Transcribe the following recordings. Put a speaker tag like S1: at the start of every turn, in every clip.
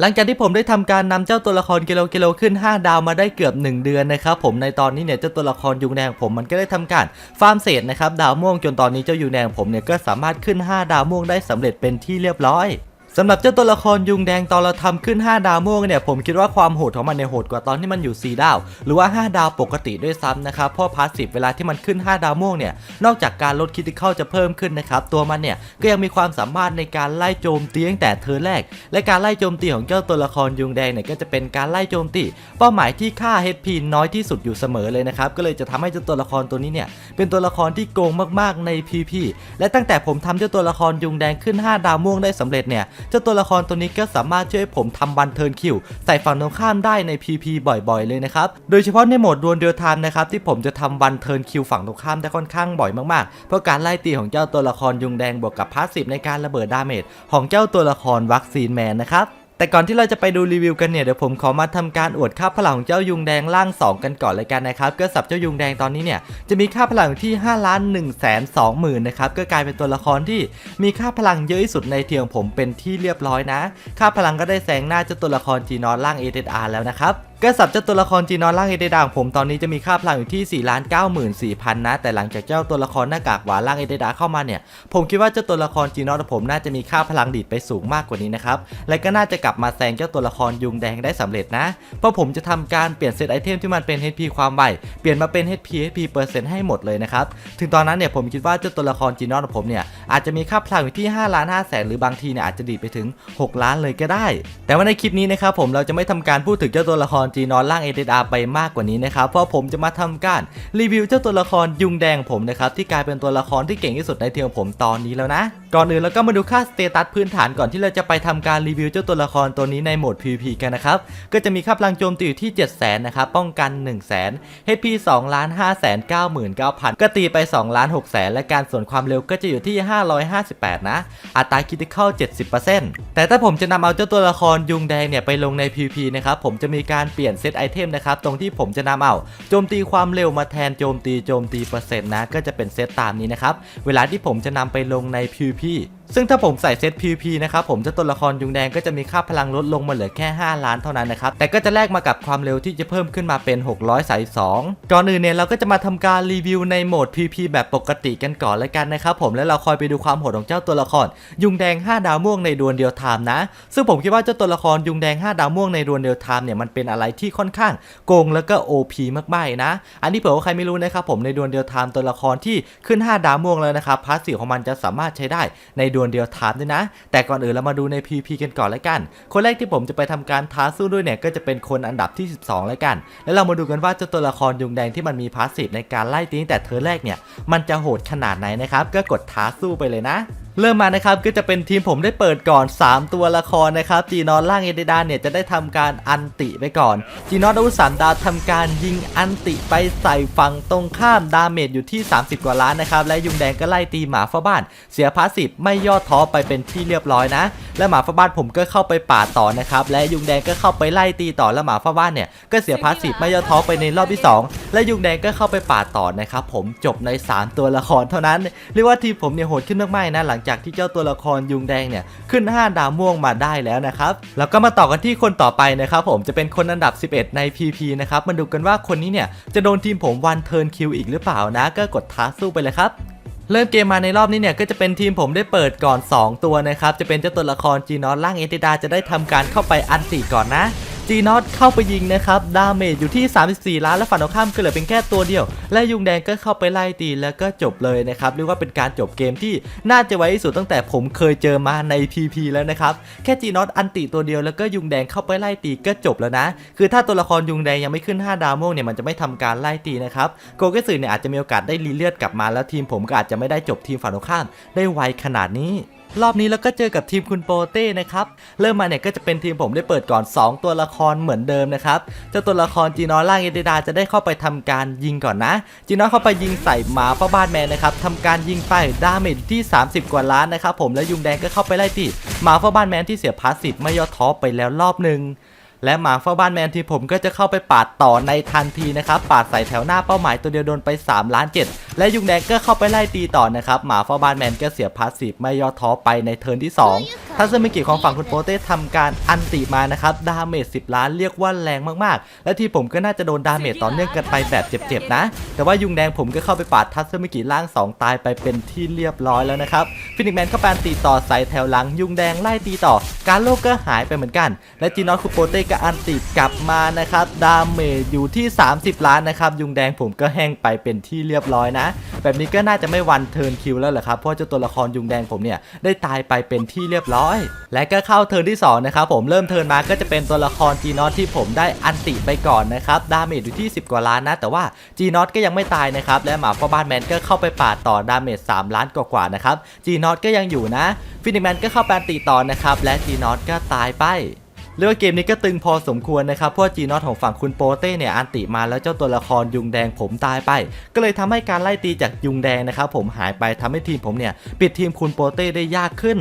S1: หลังจากที่ผมได้ทำการนำเจ้าตัวละครกิโลกิโลขึ้น 5 ดาวมาได้เกือบ 1 เดือนนะครับผมในตอนนี้เนี่ยเจ้าตัวละครยุงแดงผมมันก็ได้ทำการฟาร์มเศษนะครับดาวม่วงจนตอนนี้เจ้ายุงแดงผมเนี่ยก็สามารถขึ้น 5 ดาวม่วงได้สำเร็จเป็นที่เรียบร้อย สำหรับเจ้าตัวละครยุงแดงตอนเราทำขึ้น 5 ดาวม่วงเนี่ยผมคิดว่าความโหดของมันเนี่ยโหดกว่าตอนที่มันอยู่ 4 ดาว หรือว่า 5 ดาวปกติด้วยซ้ำนะครับเพราะพาสซีฟเวลาที่มันขึ้น 5 ดาวม่วงเนี่ยนอกจากการลดคิติเคอลจะเพิ่มขึ้นนะครับตัวมันเนี่ยก็ยังมีความสามารถในการไล่โจมตีตั้งแต่เธอแรก และการไล่โจมตีของเจ้าตัวละครยุงแดงเนี่ยก็จะเป็นการไล่โจมตีเป้าหมายที่ค่า HP น้อยที่สุดอยู่เสมอเลยนะครับก็เลยจะทำให้เจ้าตัวละครตัวนี้เนี่ยเป็นตัวละครที่โกงมากๆใน PP และตั้งแต่ผมทำเจ้าตัวละครยุงแดงขึ้น 5 ดาวม่วงได้สำเร็จเนี่ยเจ้าตัวละครตัวนี้ก็สามารถช่วยผมทำบันเทิร์นคิวใส่ฝั่งตรงข้ามได้ใน PP บ่อยๆ เลยนะครับ โดยเฉพาะในโหมดดวลเดียวทามนะครับที่ผมจะทำบันเทิร์นคิวฝั่งตรงข้ามได้ค่อนข้างบ่อยมากๆ เพราะการไล่ตีของเจ้าตัวละครยุงแดงบวกกับพาสซีฟในการระเบิดดาเมจของเจ้าตัวละครวัคซีนแมนนะครับ แต่ก่อนที่เราจะไปดูรีวิวกันเนี่ยเดี๋ยวผมขอมาทำการอวดค่าพลังของเจ้ายุงแดงล่าง 2 กันก่อนเลยกันนะครับก็สับเจ้ายุงแดงตอนนี้เนี่ยจะมีค่าพลังที่5ล้าน1แสน2หมื่นนะครับก็กลายเป็นตัวละครที่มีค่าพลังเยอะที่สุดในเทียงผมเป็นที่เรียบร้อยนะ ค่าพลังก็ได้แซงหน้าเจ้าตัวละครจีนอนล่างเอเดอาร์แล้วนะครับ ก็สับเจ้าตัวละครจีนอนล่างเอเดดาของผมตอนนี้จะมีค่าพลังอยู่ที่4ล้าน9 4 0 0 0 นะ แต่หลังจากเจ้าตัวละครหน้ากากหวานล่างเอเดดาเข้ามาเนี่ย ผมคิดว่าเจ้าตัวละครจีนอนของผมน่าจะมีค่าพลังดีดไปสูงมากกว่านี้นะครับ และก็น่าจะกลับมาแซงเจ้าตัวละครยุงแดงได้สำเร็จนะ เพราะผมจะทำการเปลี่ยนเซตไอเทมที่มันเป็น HP ความไวเปลี่ยนมาเป็น HP HP เปอร์เซ็นต์ให้หมดเลยนะครับ ถึงตอนนั้นเนี่ยผมคิดว่าเจ้าตัวละครจีนอนของผมเนี่ยอาจจะมีค่าพลังอยู่ที่5ล้าน5แสนหรือบางทีเนี่ยอาจจะดีดไปถึง 6 ล้านเลยก็ได้ แต่ว่าในคลิปนี้นะครับผมเราจะไม่ทำการพูดถึงเจ้าตัวละครจีนอนล่างเอเดดาไปมากกว่านี้นะครับเพราะผมจะมาทำการรีวิวเจ้าตัวละครยุงแดงผมนะครับที่กลายเป็นตัวละครที่เก่งที่สุดในเทียมผมตอนนี้แล้วนะก่อนอื่นเราก็มาดูค่าสเตตัสพื้นฐานก่อนที่เราจะไปทำการรีวิวเจ้าตัวละครตัวนี้ในโหมด PVP กันนะครับก็จะมีค่าพลังโจมตีอยู่ที่ 7 0 0 0 0 0นะครับป้องกัน 1 0 0 0 0แสน HP 2ล้าน5แสน9 9 0 0 0 ก็ตีไป2ล้าน6แสนและการส่วนความเร็วก็จะอยู่ที่ 558 นะ อัตราคิดเข้า70%แต่ถ้าผมจะนำเอาเจ้าตัวละครยุงแดงเนี่ยไปลงใน PVP นะครับผมจะมีการปลี่ยนเซตไอเทมนะครับตรงที่ผมจะนำเอาโจมตีความเร็วมาแทนโจมตีโจมตีเปอร์เซ็นต์นะก็จะเป็นเซตตามนี้นะครับเวลาที่ผมจะนำไปลงใน PVP ซึ่งถ้าผมใส่เซต PVP นะครับผมเจ้าตัวละครยุงแดงก็จะมีค่าพลังลดลงมาเหลือแค่ 5 ล้านเท่านั้นนะครับ แต่ก็จะแลกมากับความเร็วที่จะเพิ่มขึ้นมาเป็น 632 ก่อนอื่นเนี่ยเราก็จะมาทำการรีวิวในโหมด PVP แบบปกติกันก่อนแล้วกันนะครับผมแล้วเราคอยไปดูความโหดของเจ้าตัวละคร ยุงแดง 5 ดาวม่วงในดวลเดียวไทม์นะ ซึ่งผมคิดว่าเจ้าตัวละครยุงแดง 5 ดาวม่วงในดวลเดียวไทม์เนี่ยมันเป็นอะไรที่ค่อนข้างโกงแล้วก็ OP มากๆนะ อันนี้เผื่อว่าใครไม่รู้นะครับผมในดวลเดียวไทม์ตัวละครที่ขึ้น 5 ดาวม่วงแล้วนะครับพาสซีของมันจะสามารถใช้ได้ในดวลเดียวทม์ด้วยนะ แต่ก่อนอื่นเรามาดูใน PP กันก่อนแล้วกัน คนแรกที่ผมจะไปทำการท้าสู้ด้วยเนี่ยก็จะเป็นคนอันดับที่ 12 แล้วกัน แล้วเรามาดูกันว่าเจ้าตัวละครยุงแดงที่มันมีพาสซีฟในการไล่ตีตั้งแต่เธอแรกเนี่ยมันจะโหดขนาดไหนนะครับก็กดท้าสู้ไปเลยนะเริ่มมานะครับก็จะเป็นทีมผมได้เปิดก่อน 3 ตัวละครนะครับจีนอนล่างเอเดดาเนี่ยจะได้ทำการอันติไปก่อนจีนอนอาวุธสามดาวทำการยิงอันติไปใส่ฝั่งตรงข้ามดาเมจอยู่ที่ 30 กว่าล้านนะครับและยุงแดงก็ไล่ตีหมาฟ้าบ้าน เสียพาสซีฟไม่ยยอท้อไปเป็นที่เรียบร้อยนะ และหมาฟ้าบ้านผมก็เข้าไปป่าดต่อนะครับและยุงแดงก็เข้าไปไล่ตีต่อและหมาฟ้าบ้านเนี่ยก็เสียพาสซีฟไม่ย่อท้อไปในรอบที่ 2 และยุงแดงก็เข้าไปป่าดต่อนะครับผมจบใน 3 ตัวละครเท่านั้นเรียกว่าทีมผมเนี่ยโหดขึ้นมากๆนะหลังจากที่เจ้าตัวละครยุงแดงเนี่ยขึ้น 5 ดาวม่วงมาได้แล้วนะครับแล้วก็มาต่อกันที่คนต่อไปนะครับผมจะเป็นคนอันดับ 11 ใน PP นะครับมาดูกันว่าคนนี้เนี่ยจะโดนทีมผมวันเทิร์นคิวอีกหรือเปล่านะ ก็กดท้าสู้ไปเลยครับ เริ่มเกมมาในรอบนี้เนี่ยก็จะเป็นทีมผมได้เปิดก่อน 2 ตัวนะครับ จะเป็นเจ้าตัวละครจีนอสล่างเอเดดาจะได้ทำการเข้าไปอันติก่อนนะ จีนอสเข้าไปยิงนะครับดาเมจอยู่ที่ 34 ล้านและฝั่งตรงข้ามก็เหลือเป็นแค่ตัวเดียว และยุงแดงก็เข้าไปไล่ตีแล้วก็จบเลยนะครับเรียกว่าเป็นการจบเกมที่น่าจะไว้ที่สุดตั้งแต่ผมเคยเจอมาใน PP แล้วนะครับแค่จีนอสอันติตัวเดียวแล้วก็ยุงแดงเข้าไปไล่ตีก็จบแล้วนะ คือถ้าตัวละครยุงแดงยังไม่ขึ้น 5 ดาวม่วงเนี่ยมันจะไม่ทำการไล่ตีนะครับโกเกสึเนี่ยอาจจะมีโอกาสได้รีเลือดกลับมาแล้วทีมผมก็อาจจะไม่ได้จบทีมฝั่งตรงข้ามได้ไวขนาดนี้ รอบนี้เราก็เจอกับทีมคุณโปเต้นะครับ เริ่มมาเนี่ยก็จะเป็นทีมผมได้เปิดก่อน 2 ตัวละครเหมือนเดิมนะครับเจ้าตัวละครจีนอล่างเอเดดาจะได้เข้าไปทำการยิงก่อนนะ จีนอเข้าไปยิงใส่หมาพ่อบ้านแมนนะครับทำการยิงไปดาเมจที่ 30 กว่าล้านนะครับผมและยุงแดงก็เข้าไปไล่ตีหมาพ่อบ้านแมนที่เสียพาสิทธิ์ไม่ย่อท้อไปแล้วรอบหนึ่ง และหมาเฝ้าบ้านแมนทีมผมก็จะเข้าไปปาดต่อในทันทีนะครับปาดใส่แถวหน้าเป้าหมายตัวเดียวโดนไป3ล้าน7และยุงแดงก็เข้าไปไล่ตีต่อนะครับหมาเฝ้าบ้านแมนก็เสียพาสซีฟไม่ย่อท้อไปในเทิร์นที่2ถ้าซึมิกิของฝั่งคุณโปเต้ทำการอันติมานะครับดาเมจ10 ล้านเรียกว่าแรงมากๆ และที่ผมก็น่าจะโดนดาเมจต่อเนื่องกันไปแบบเจ็บๆนะ แต่ว่ายุงแดงผมก็เข้าไปปาดทัซึมิกิล่าง 2 ตายไปเป็นที่เรียบร้อยแล้วนะครับฟินิกแมนเข้าไปอันตีต่อใส่แถวหลังยุงแดงไล่ตีต่อ การโลกก็หายไปเหมือนกัน และจีนอตคุโปเต้ก็อันติกลับมานะครับ ดาเมจอยู่ที่ 30 ล้านนะครับ ยุงแดงผมก็แห้งไปเป็นที่เรียบร้อยนะ แบบนี้ก็น่าจะไม่วันเทิร์นคิวแล้วแหละครับ เพราะเจ้าตัวละครยุงแดงผมเนี่ยได้ตายไปเป็นที่เรียบร้อย และก็เข้าเทิร์นที่2นะครับผมเริ่มเทิร์นมาก็จะเป็นตัวละครจีนอตที่ผมได้อันติไปก่อนนะครับดาเมจอยู่ที่ 10 กว่าล้านนะ แต่ว่าจีนอตก็ยังไม่ตายนะครับและหมาพ่อบ้านแมนก็เข้าไปปาดต่อดาเมจ3ล้านกว่าๆนะครับจีนอตก็ยังอยู่นะฟินิกแมนก็เข้าไปนติต่อนะครับและจีนอตก็ตายไป เรียกว่าเกมนี้ก็ตึงพอสมควรนะครับเพราะจีนอตของฝั่งคุณโปเต้เนี่ยอันติมาแล้วเจ้าตัวละครยุงแดงผมตายไป ก็เลยทำให้การไล่ตีจากยุงแดงนะครับผมหายไปทำให้ทีมผมเนี่ยปิดทีมคุณโปเต้ได้ยากขึ้น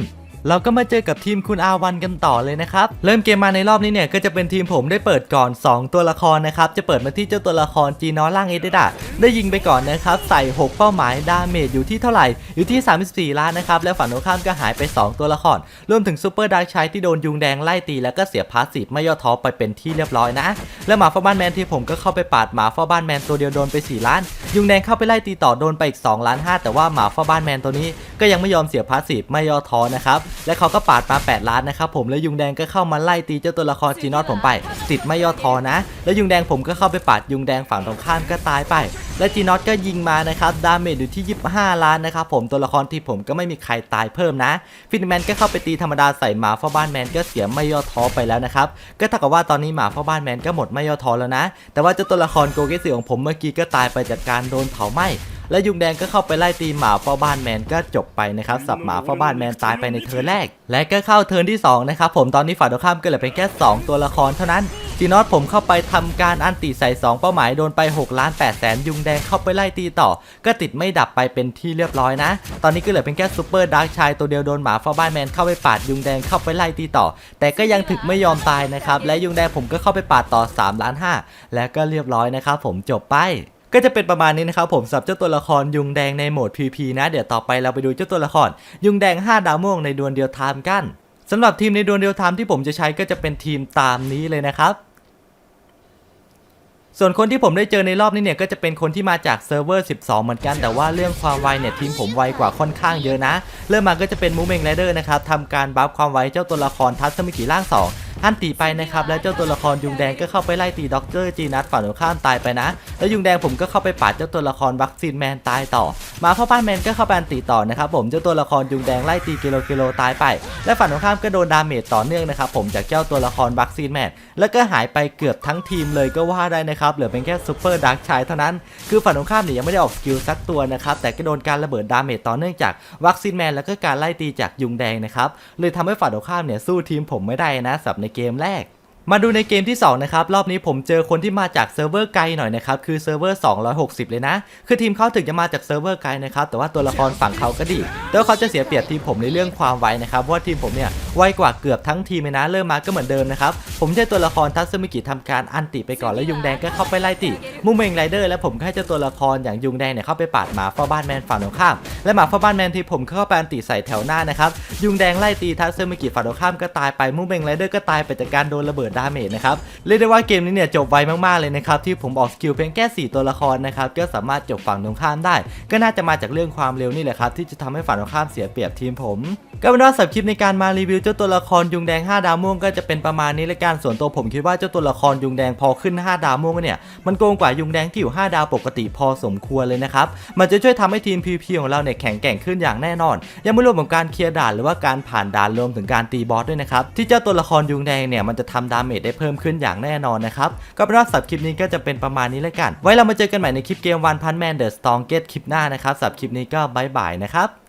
S1: เราก็มาเจอกับทีมคุณอาวันกันต่อเลยนะครับ เริ่มเกมมาในรอบนี้เนี่ยก็จะเป็นทีมผมได้เปิดก่อน 2 ตัวละครนะครับ จะเปิดมาที่เจ้าตัวละครจีนอล่างเอเดดาได้ยิงไปก่อนนะครับ ใส่ 6 เป้าหมายดาเมจอยู่ที่เท่าไหร่ อยู่ที่ 34 ล้านนะครับ แล้วฝั่งตรงข้ามก็หายไป 2 ตัวละคร รวมถึงซูเปอร์ดาร์กชัยที่โดนยุงแดงไล่ตีแล้วก็เสียพาสซีฟไม่ย่อท้อไปเป็นที่เรียบร้อยนะ แล้วหมาฟ้าบ้านแมนที่ผมก็เข้าไปปาดหมาฟ้าบ้านแมนตัวเดียวโดนไป 4 ล้าน ยุงแดงเข้าไปไล่ตีต่อโดนไปอีก2ล้าน5แต่ว่าหมาฟ้าบ้านแมนตัวนี้ก็ยังไม่ยอมเสียพาสซีฟไม่ย่อท้อนะครับและเขาก็ปาดมา8ล้านนะครับผมแล้วยุงแดงก็เข้ามาไล่ตีเจ้าตัวละครจีนอตผมไป ติดไม่ย่อท้อนะ แล้วยุงแดงผมก็เข้าไปปาดยุงแดงฝั่งตรงข้ามก็ตายไป และจีนอตก็ยิงมานะครับดาเมจอยู่ที่ 25 ล้านนะครับผมตัวละครที่ผมก็ไม่มีใครตายเพิ่มนะ ฟินแมนก็เข้าไปตีธรรมดาใส่หมาเฝ้าบ้านแมนก็เสียไม่ย่อท้อไปแล้วนะครับก็เท่ากับว่าตอนนี้หมาเฝ้าบ้านแมนก็หมดไม่ย่อท้อแล้วนะ แต่ว่าเจ้าตัวละครโกเกสึของผมเมื่อกี้ก็ตายไปจากการโดนเผาไหม้ และยุงแดงก็เข้าไปไล่ตีหมาเฝ้าบ้านแมนก็จบไปนะครับสับหมาเฝ้าบ้านแมนตายไปในเทิร์นแรก และก็เข้าเทิร์นที่สองนะครับผมตอนนี้ฝ่ายตรงข้ามก็เหลือเพียงแค่ 2 ตัวละครเท่านั้นจีนอตผมเข้าไปทำการอันติใส่ 2 เป้าหมายโดนไป6ล้าน8แสนยุงแดงเข้าไปไล่ตีต่อ ก็ติดไม่ดับไปเป็นที่เรียบร้อยนะ ตอนนี้ก็เหลือเพียงแค่ซูเปอร์ดาร์กชายตัวเดียวโดนหมาเฝ้าบ้านแมนเข้าไปปาดยุงแดงเข้าไปไล่ตีต่อ แต่ก็ยังถึกไม่ยอมตายนะครับและยุงแดงผมก็เข้าไปปาดต่อ3ล้าน5และก็เรียบร้อยนะครับผมจบไป ก็จะเป็นประมาณนี้นะครับผมสำหรับเจ้าตัวละครยุงแดงในโหมด PP นะ เดี๋ยวต่อไปเราไปดูเจ้าตัวละครยุงแดง 5 ดาวม่วงในดวลเดียวไทม์กันสำหรับทีมในดวลเดียวไทม์ที่ผมจะใช้ก็จะเป็นทีมตามนี้เลยนะครับส่วนคนที่ผมได้เจอในรอบนี้เนี่ยก็จะเป็นคนที่มาจากเซิร์ฟเวอร์ 12 เหมือนกัน แต่ว่าเรื่องความไวเนี่ยทีมผมไวกว่าค่อนข้างเยอะนะ เริ่มมาก็จะเป็นมูเมงไรเดอร์นะครับทำการบัฟความไวเจ้าตัวละครทัศมิกิล่าง 2 อันตีไปนะครับแล้วเจ้าตัวละครยุงแดงก็เข้าไปไล่ตีด็อกเตอร์จีนัทฝั่งตรงข้ามตายไปนะ แล้วยุงแดงผมก็เข้าไปปาดเจ้าตัวละครวัคซีนแมนตายต่อ มาพ่อบ้านแมนก็เข้าไปอันตีต่อนะครับผมเจ้าตัวละครยุงแดงไล่ตีกิโลกิโลตายไป และฝั่งตรงข้ามก็โดนดาเมจต่อเนื่องนะครับผมจากเจ้าตัวละครวัคซีนแมนแล้วก็หายไปเกือบทั้งทีมเลยก็ว่าได้นะครับเหลือเป็นแค่ซูเปอร์ดาร์กชายเท่านั้นคือฝั่งตรงข้ามเนี่ยยังไม่ได้ออกสกิลสักตัวนะครับแต่ก็โดนการระเบิดดาเมจต่อเนื่องจากวัคซีนแมนแล้วก็การไล่ตีจากยุงแดงนะครับเลยทำให้ฝั่งตรงข้ามเนี่ยสู้ทีมผมไม่ได้นะสำหรับในเกมแรก มาดูในเกมที่ 2 นะครับ รอบนี้ผมเจอคนที่มาจากเซิร์ฟเวอร์ไกลหน่อยนะครับ คือเซิร์ฟเวอร์ 260 เลยนะ คือทีมเขาถึงจะมาจากเซิร์ฟเวอร์ไกลนะครับ แต่ว่าตัวละครฝั่งเขาก็ดีแต่ว่าเขาจะเสียเปรียบทีมผมในเรื่องความไวนะครับเพราะว่าทีมผมเนี่ยไวกว่าเกือบทั้งทีมเลยนะ เริ่มมาก็เหมือนเดิมนะครับ ผมใช้ตัวละครทัศมิกิทำการอันติไปก่อนแล้วยุงแดงก็เข้าไปไล่ติมุมเมงไรเดอร์และผมก็ให้เจ้าตัวละครอย่างยุงแดงเนี่ยเข้าไปปาดหมาฝ้าบ้านแมนฝั่งตรงข้าม และหมาฝ้าบ้านแมนที่ผมเข้าไปอันติใส่แถวหน้านะครับยุงแดงไล่ตีทัศมิกิฝั่งตรงข้ามก็ตายไปมุมเมงไรเดอร์ก็ตายไปจากการโดนระเบิดดาเมจนะครับเรียกได้ว่าเกมนี้เนี่ยจบไวมากๆเลยนะครับที่ผมออกสกิลเพียงแค่ 4 ตัวละครนะครับก็สามารถจบฝั่งตรงข้ามได้ ก็น่าจะมาจากเรื่องความเร็วนี่แหละครับที่จะทำให้ฝั่งตรงข้ามเสียเปรียบทีมผมก็เป็นว่าสับคลิปในการมารีวิวเจ้าตัวละครยุงแดง 5 ดาวม่วงก็จะเป็นประมาณนี้ละกันส่วนตัวผมคิดว่าเจ้าตัวละครยุงแดงพอขึ้น 5 ดาวม่วงเนี่ยมันโกงกว่ายุงแดงที่อยู่ 5 ดาวปกติพอสมควรเลยนะครับมันจะช่วยทำให้ทีม PP ของเราเนี่ยแข็งแกร่งขึ้นอย่างแน่นอน ยังไม่รวมกับการเคลียร์ด่านหรือว่าการผ่านด่านรวมถึงการตีบอสด้วยนะครับที่เจ้าตัวละครยุงแดงเนี่ยมันจะทำดาเมจได้เพิ่มขึ้นอย่างแน่นอนนะครับ ก็เป็นว่าสับคลิปนี้ก็จะเป็นประมาณนี้แล้วกัน ไว้เรามาเจอกันใหม่ในคลิปเกมวันพันแมนเดอะสตองเกตคลิปหน้านะครับสับคลิปนี้ก็บายบายนะครับ